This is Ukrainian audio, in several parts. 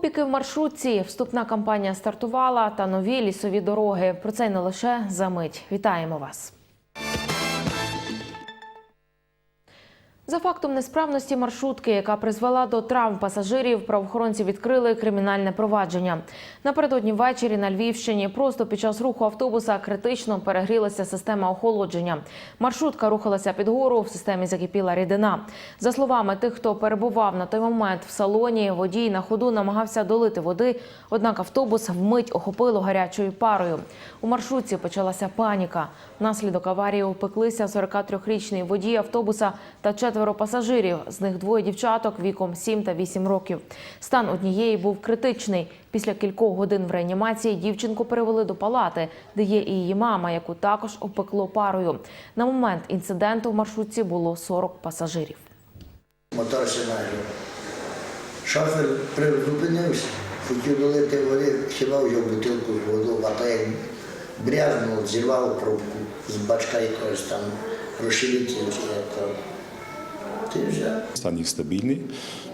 Опіки в маршрутці. Вступна кампанія стартувала та нові лісові дороги. Про це й не лише за мить. Вітаємо вас. За фактом несправності маршрутки, яка призвела до травм пасажирів, правоохоронці відкрили кримінальне провадження. Напередодні ввечері на Львівщині просто під час руху автобуса критично перегрілася система охолодження. Маршрутка рухалася під гору, в системі закипіла рідина. За словами тих, хто перебував на той момент в салоні, водій на ходу намагався долити води, однак автобус вмить охопило гарячою парою. У маршрутці почалася паніка. Внаслідок аварії опеклися 43-річний водій автобуса та четверо пасажирів. З них двоє дівчаток віком 7 та 8 років. Стан однієї був критичний. Після кількох годин в реанімації дівчинку перевели до палати, де є і її мама, яку також опекло парою. На момент інциденту в маршрутці було 40 пасажирів. Мотор сигналів. Шофер призупинився, хотів долити води, хіба вже бутилку з водою, а то як брязнув, зірвав пробку з бачка якогось там розширителя. Стан їх стабільний,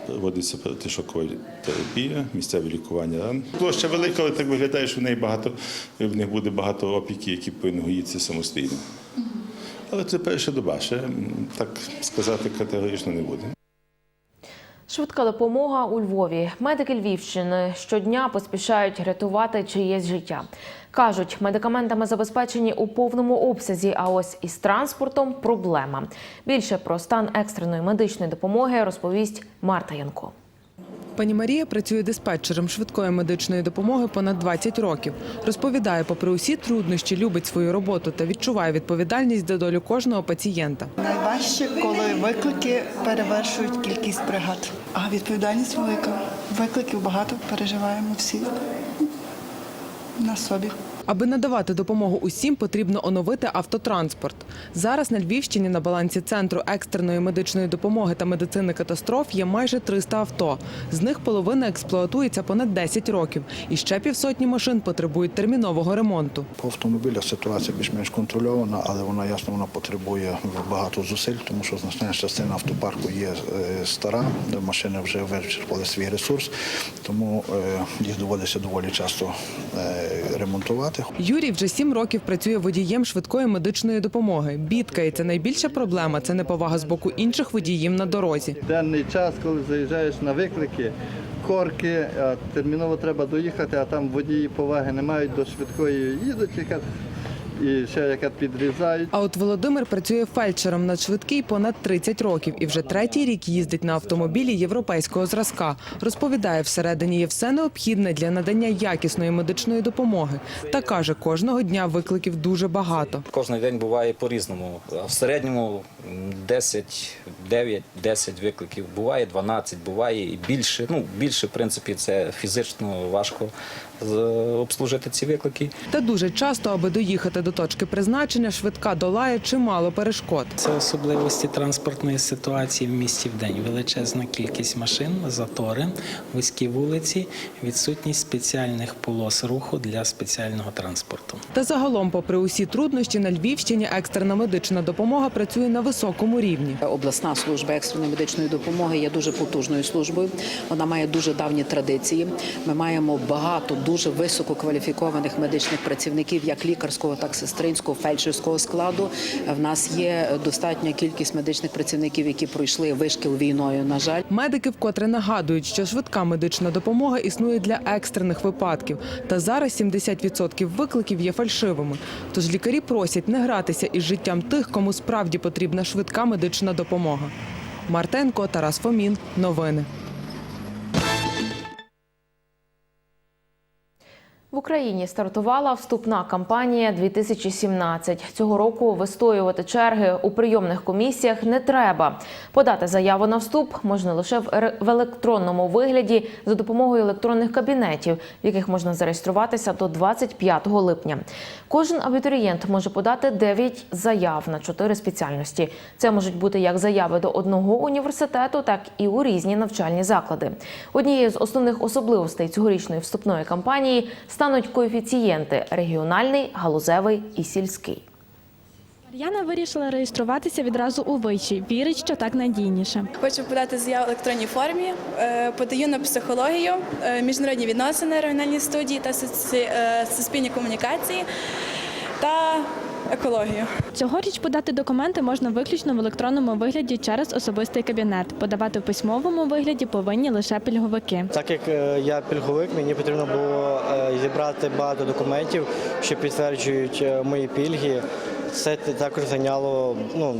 проводиться протишокова терапія, місцеве лікування ран. Площа велика, але так виглядає, що в неї багато, в них буде багато опіків, які повинні гоїтися самостійно. Але це перша доба, ще так сказати категорично не буде. Швидка допомога у Львові. Медики Львівщини щодня поспішають рятувати чиєсь життя. Кажуть, медикаментами забезпечені у повному обсязі, а ось із транспортом проблема. Більше про стан екстреної медичної допомоги розповість Марта Янко. Пані Марія працює диспетчером швидкої медичної допомоги понад 20 років. Розповідає, попри усі труднощі, любить свою роботу та відчуває відповідальність за долю кожного пацієнта. Найважче, коли виклики перевершують кількість бригад. А відповідальність велика. Викликів багато переживаємо всі на собі. Аби надавати допомогу усім, потрібно оновити автотранспорт. Зараз на Львівщині на балансі центру екстреної медичної допомоги та медицини катастроф є майже 300 авто. З них половина експлуатується понад 10 років, і ще півсотні машин потребують термінового ремонту. По автомобілях ситуація більш-менш контрольована, але вона ясно вона потребує багато зусиль, тому що значна частина автопарку є е, стара, де машини вже вичерпали свій ресурс, тому е, їх доводиться доволі часто е, ремонтувати. Юрій вже сім років працює водієм швидкої медичної допомоги. Бідкається найбільша проблема це неповага з боку інших водіїв на дорозі. денний час, коли заїжджаєш на виклики, корки, терміново треба доїхати, а там водії поваги не мають до швидкої їдуть, яка і ще яка підрізають. А от Володимир працює фельдшером на швидкий понад 30 років і вже третій рік їздить на автомобілі європейського зразка. Розповідає, всередині є все необхідне для надання якісної медичної допомоги. Та каже, кожного дня викликів дуже багато. Кожен день буває по-різному. В середньому м, 10, 9, 10 викликів. Буває 12, буває і більше. Ну, більше, в принципі, це фізично важко обслужити ці виклики. Та дуже часто, аби доїхати до точки призначення, швидка долає чимало перешкод. Це особливості транспортної ситуації в місті в день. Величезна кількість машин, затори, вузькі вулиці, відсутність спеціальних полос руху для спеціального транспорту. Та загалом, попри усі труднощі, на Львівщині екстрена медична допомога працює на високому рівні. Обласна служба екстреної медичної допомоги є дуже потужною службою. Вона має дуже давні традиції. Ми маємо багато дуже висококваліфікованих медичних працівників, як лікарського, так і сестринського, фельдшерського складу. В нас є достатня кількість медичних працівників, які пройшли вишкіл війною. На жаль. Медики вкотре нагадують, що швидка медична допомога існує для екстрених випадків. Та зараз 70% викликів є фальшивими. Тож лікарі просять не гратися із життям тих, кому справді потрібна швидка медична допомога. Мартенко, Тарас Фомін. Новини. В Україні стартувала вступна кампанія 2017. Цього року вистоювати черги у прийомних комісіях не треба. Подати заяву на вступ можна лише в електронному вигляді за допомогою електронних кабінетів, в яких можна зареєструватися до 25 липня. Кожен абітурієнт може подати 9 заяв на 4 спеціальності. Це можуть бути як заяви до одного університету, так і у різні навчальні заклади. Однією з основних особливостей цьогорічної вступної кампанії стануть коефіцієнти регіональний, галузевий і сільський. Мар'яна вирішила реєструватися відразу у виші. Вірить, що так надійніше. Хочу подати заяву в електронній формі. Е, Подаю на психологію, е, міжнародні відносини, регіональні студії та е, суспільні комунікації та екологію. Цьогоріч подати документи можна виключно в електронному вигляді через особистий кабінет. Подавати в письмовому вигляді повинні лише пільговики. Так як е, я пільговик, мені потрібно було е, зібрати багато документів, що підтверджують е, мої пільги. Це також зайняло ну,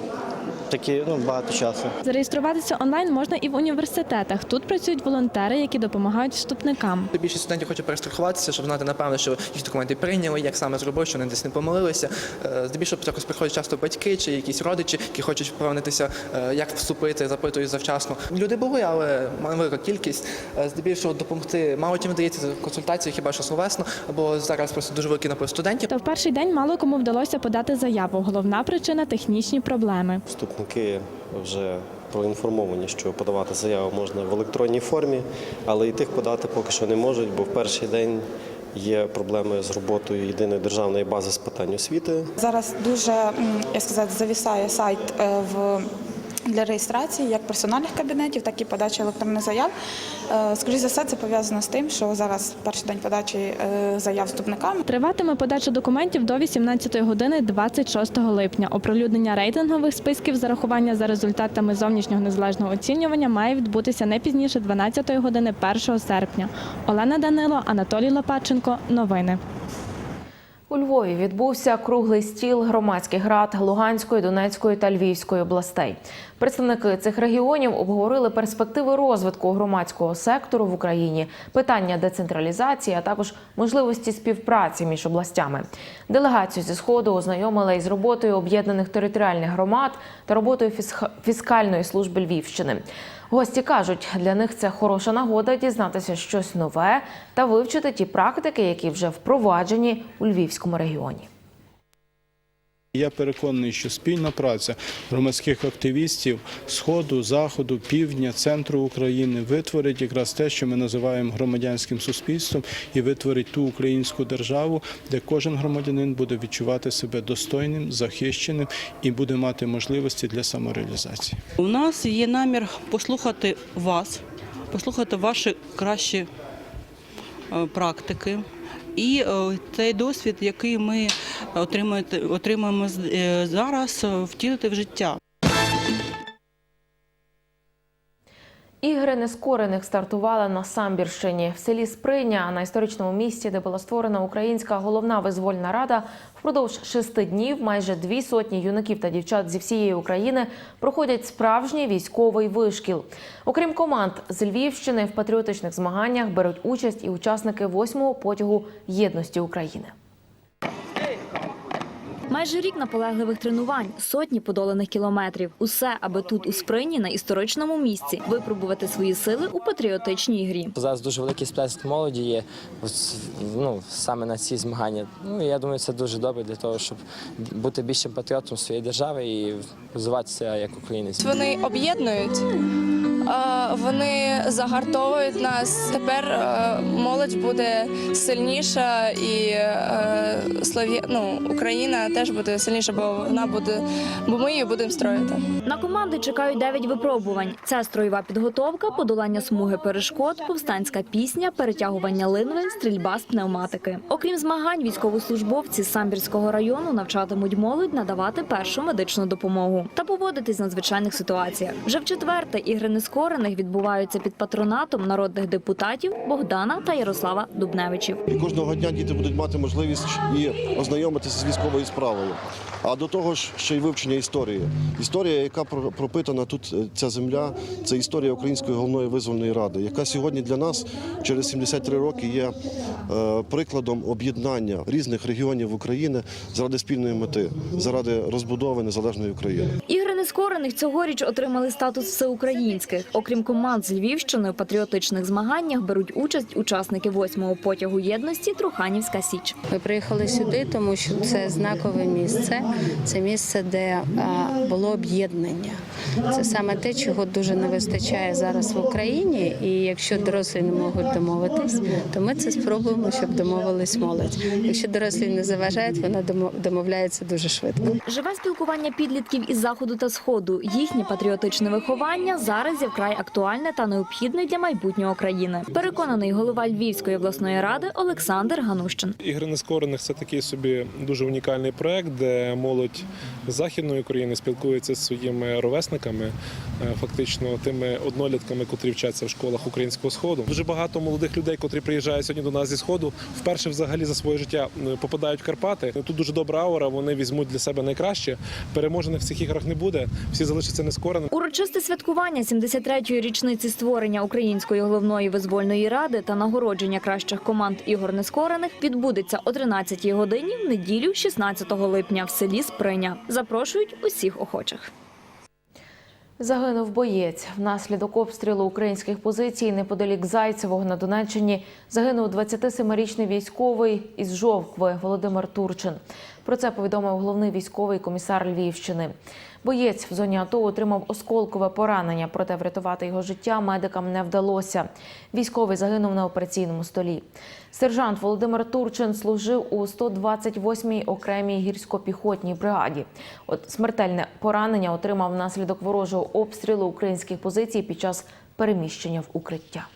такі, ну, багато часу. Зареєструватися онлайн можна і в університетах. Тут працюють волонтери, які допомагають вступникам. Більшість студентів хоче перестрахуватися, щоб знати напевно, що їх документи прийняли, як саме зробили, що вони десь не помилилися. Е, Здебільшого також приходять часто батьки чи якісь родичі, які хочуть впевнитися, е, як вступити, запитують завчасно. Люди були, але велика кількість. Е, Здебільшого допомогти мало чим вдається консультації, хіба що словесно, бо зараз просто дуже великий напор студентів. Та в перший день мало кому вдалося подати заяву. Головна причина технічні проблеми. Вступники вже проінформовані, що подавати заяву можна в електронній формі, але і тих подати поки що не можуть, бо в перший день є проблеми з роботою єдиної державної бази з питань освіти. Зараз дуже як сказати, завісає сайт е, в. Для реєстрації як персональних кабінетів, так і подачі електронних заяв. Е, Скоріше за все, це пов'язано з тим, що зараз перший день подачі е, заяв вступникам. Триватиме подача документів до 18 години 26 липня. Оприлюднення рейтингових списків зарахування за результатами зовнішнього незалежного оцінювання має відбутися не пізніше 12 години 1 серпня. Олена Данило, Анатолій Лопатченко. Новини. У Львові відбувся круглий стіл громадських рад Луганської, Донецької та Львівської областей. Представники цих регіонів обговорили перспективи розвитку громадського сектору в Україні, питання децентралізації, а також можливості співпраці між областями. Делегацію зі сходу ознайомили із роботою об'єднаних територіальних громад та роботою фіскальної служби Львівщини. Гості кажуть, для них це хороша нагода дізнатися щось нове та вивчити ті практики, які вже впроваджені у Львівському регіоні. Я переконаний, що спільна праця громадських активістів сходу, заходу, півдня, центру України витворить якраз те, що ми називаємо громадянським суспільством, і витворить ту українську державу, де кожен громадянин буде відчувати себе достойним, захищеним і буде мати можливості для самореалізації. У нас є намір послухати вас, послухати ваші кращі е, практики. І е, цей досвід, який ми отримуємо е, зараз, е, втілити в життя. Ігри нескорених стартували на Самбірщині в селі Сприня на історичному місці, де була створена українська головна визвольна рада. Впродовж шести днів майже дві сотні юнаків та дівчат зі всієї України проходять справжній військовий вишкіл. Окрім команд з Львівщини, в патріотичних змаганнях беруть участь і учасники восьмого потягу єдності України. Майже рік наполегливих тренувань, сотні подоланих кілометрів. Усе, аби тут у сприні на історичному місці випробувати свої сили у патріотичній грі. Зараз дуже великий сплеск молоді є ну, саме на ці змагання. Ну, я думаю, це дуже добре для того, щоб бути більшим патріотом своєї держави і розвиватися як українець. Вони об'єднують, вони загартовують нас. Тепер е, молодь буде сильніша, і е, ну, Україна теж буде сильніша, бо вона буде, бо ми її будемо строїти. На команди чекають дев'ять випробувань: це строєва підготовка, подолання смуги перешкод, повстанська пісня, перетягування линви, стрільба з пневматики. Окрім змагань, військовослужбовці з самбірського району навчатимуть молодь надавати першу медичну допомогу та поводитись в надзвичайних ситуаціях. Вже в четверте ігри нескорених відбуваються під патронатом народних депутатів Богдана та Ярослава Дубневичів. І кожного дня діти будуть мати можливість і ознайомитися з військовою справою. А до того ж, ще й вивчення історії. Історія, яка про- пропитана тут е, ця земля, це історія Української головної визвольної ради, яка сьогодні для нас через 73 роки є е, прикладом об'єднання різних регіонів України заради спільної мети, заради розбудови незалежної України. Нескорених цьогоріч отримали статус всеукраїнських. Окрім команд з Львівщини, у патріотичних змаганнях беруть участь учасники восьмого потягу єдності Труханівська Січ. Ми приїхали сюди, тому що це знакове місце. Це місце, де було об'єднання. Це саме те, чого дуже не вистачає зараз в Україні. І якщо дорослі не можуть домовитись, то ми це спробуємо, щоб домовились молодь. Якщо дорослі не заважають, вона домо- домовляється дуже швидко. Живе спілкування підлітків із заходу та сходу. Їхнє патріотичне виховання зараз є вкрай актуальне та необхідне для майбутнього країни. Переконаний голова Львівської обласної ради Олександр Ганущин. Ігри нескорених це такий собі дуже унікальний проект, де молодь західної України спілкується з своїми ровесниками, е, фактично тими однолітками, котрі вчаться в школах українського сходу. Дуже багато молодих людей, котрі приїжджають сьогодні до нас зі сходу, вперше взагалі за своє життя попадають в Карпати. Тут дуже добра аура. Вони візьмуть для себе найкраще. Переможених в цих іграх не буде. Всі залишаться нескореними. Урочисте святкування 73-ї річниці створення Української головної визвольної ради та нагородження кращих команд ігор нескорених відбудеться о 13-й годині в неділю, 16 липня, в селі Сприня. Запрошують усіх охочих. Загинув боєць. Внаслідок обстрілу українських позицій неподалік Зайцевого на Донеччині загинув 27-річний військовий із Жовкви Володимир Турчин. Про це повідомив головний військовий комісар Львівщини. Боєць в зоні АТО отримав осколкове поранення, проте врятувати його життя медикам не вдалося. Військовий загинув на операційному столі. Сержант Володимир Турчин служив у 128-й окремій гірсько-піхотній бригаді. От смертельне поранення отримав внаслідок ворожого обстрілу українських позицій під час переміщення в укриття.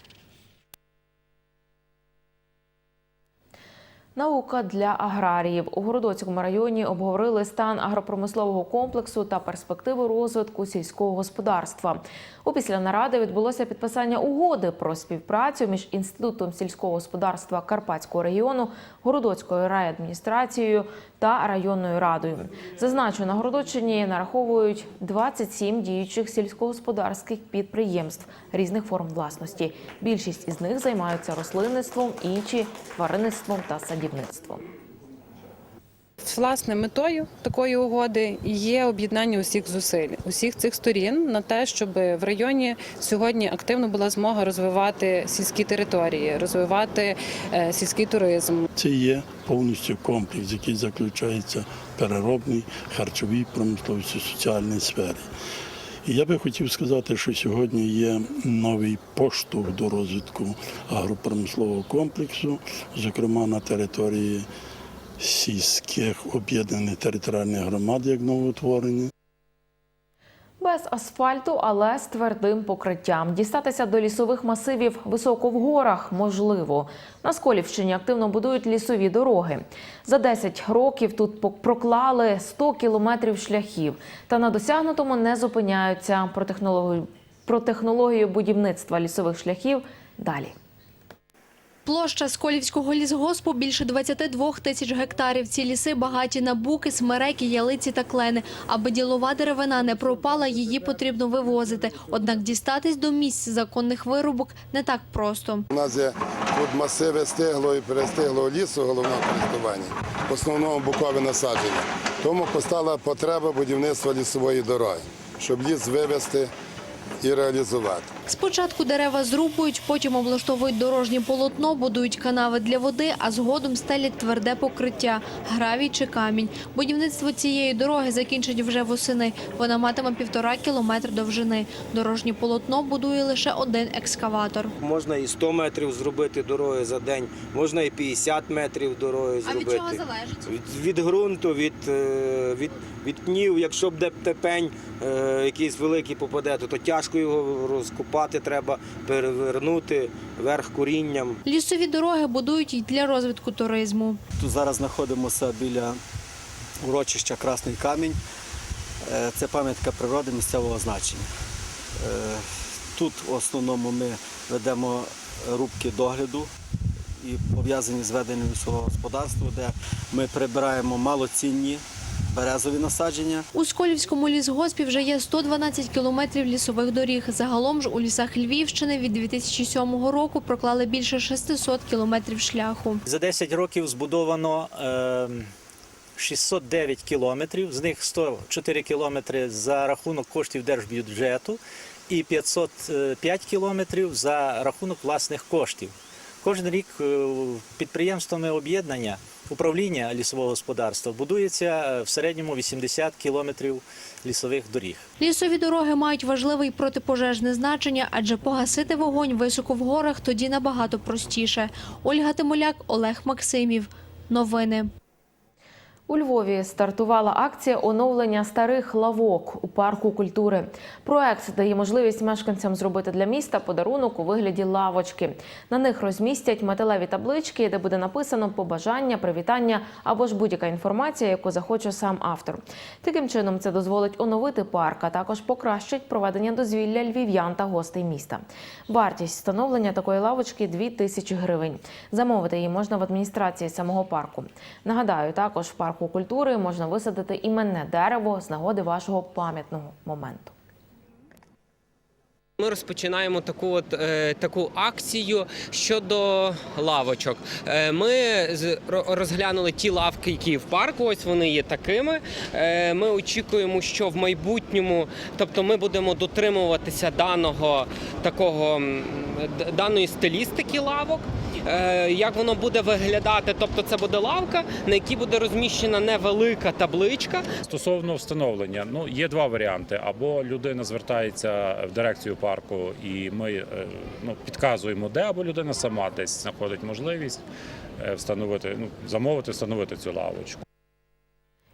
Наука для аграріїв у Городоцькому районі обговорили стан агропромислового комплексу та перспективи розвитку сільського господарства. Опісля наради відбулося підписання угоди про співпрацю між інститутом сільського господарства Карпатського регіону, Городоцькою райадміністрацією та районною радою. Зазначу, на Городоччині нараховують 27 діючих сільськогосподарських підприємств різних форм власності. Більшість із них займаються рослинництвом, інші тваринництвом та садівництвом. Власне, метою такої угоди є об'єднання усіх зусиль, усіх цих сторін на те, щоб в районі сьогодні активно була змога розвивати сільські території, розвивати е, сільський туризм. Це є повністю комплекс, який заключається в переробній, харчовій промисловості, соціальній сфері. І я би хотів сказати, що сьогодні є новий поштовх до розвитку агропромислового комплексу, зокрема на території сільських об'єднаних територіальних громад, як новоутворені. Без асфальту, але з твердим покриттям. Дістатися до лісових масивів високо в горах можливо. На Сколівщині активно будують лісові дороги. За 10 років тут проклали 100 кілометрів шляхів. Та на досягнутому не зупиняються. Про технологію, про технологію будівництва лісових шляхів далі. Площа Сколівського лісгоспу більше 22 тисяч гектарів. Ці ліси багаті на буки, смереки, ялиці та клени. Аби ділова деревина не пропала, її потрібно вивозити. Однак дістатись до місць законних вирубок не так просто. У нас є тут масиви стиглого і перестиглого лісу головного користування, в основному букове насадження. Тому постала потреба будівництва лісової дороги, щоб ліс вивезти і реалізувати. Спочатку дерева зрубують, потім облаштовують дорожнє полотно, будують канави для води, а згодом стелять тверде покриття – гравій чи камінь. Будівництво цієї дороги закінчать вже восени. Вона матиме півтора кілометр довжини. Дорожнє полотно будує лише один екскаватор. Можна і 100 метрів зробити дороги за день, можна і 50 метрів дороги А від чого залежить? Від, від ґрунту, від, е, від, від пнів. Якщо буде тепень е, якийсь великий попаде, то, то тяжко його розкопати треба, перевернути верх корінням. Лісові дороги будують і для розвитку туризму. Тут зараз знаходимося біля урочища Красний Камінь. Е, Це пам'ятка природи місцевого значення. Е, Тут в основному ми ведемо рубки догляду і пов'язані з веденням лісового господарства, де ми прибираємо малоцінні березові насадження. У Сколівському лісгоспі вже є 112 кілометрів лісових доріг. Загалом ж у лісах Львівщини від 2007 року проклали більше 600 кілометрів шляху. За 10 років збудовано е, 609 кілометрів, з них 104 кілометри за рахунок коштів держбюджету і 505 кілометрів за рахунок власних коштів. Кожен рік е, підприємствами об'єднання управління лісового господарства будується е, в середньому 80 кілометрів лісових доріг. Лісові дороги мають важливе і протипожежне значення, адже погасити вогонь високо в горах тоді набагато простіше. Ольга Тимоляк, Олег Максимів. Новини. У Львові стартувала акція оновлення старих лавок у парку культури. Проект дає можливість мешканцям зробити для міста подарунок у вигляді лавочки. На них розмістять металеві таблички, де буде написано побажання, привітання або ж будь-яка інформація, яку захоче сам автор. Таким чином, це дозволить оновити парк, а також покращить проведення дозвілля львів'ян та гостей міста. Вартість встановлення такої лавочки 2 тисячі гривень. Замовити її можна в адміністрації самого парку. Нагадаю, також в парку культури можна висадити іменне дерево з нагоди вашого пам'ятного моменту. Ми розпочинаємо таку от е, таку акцію щодо лавочок. Е, ми розглянули ті лавки, які в парку. Ось вони є такими. Е, ми очікуємо, що в майбутньому, тобто, ми будемо дотримуватися даного такого даної стилістики лавок. Е, як воно буде виглядати? Тобто, це буде лавка, на якій буде розміщена невелика табличка, Стосовно встановлення, ну є два варіанти: або людина звертається в дирекцію парку, і ми е, ну, підказуємо, де, або людина сама десь знаходить можливість е, встановити, ну замовити, встановити цю лавочку.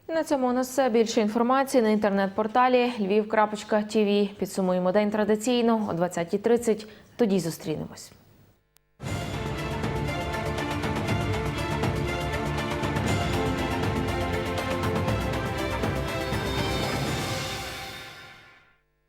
На цьому у нас все. Більше інформації на інтернет-порталі lviv.tv. Підсумуємо день традиційно о 20.30. Тоді зустрінемось.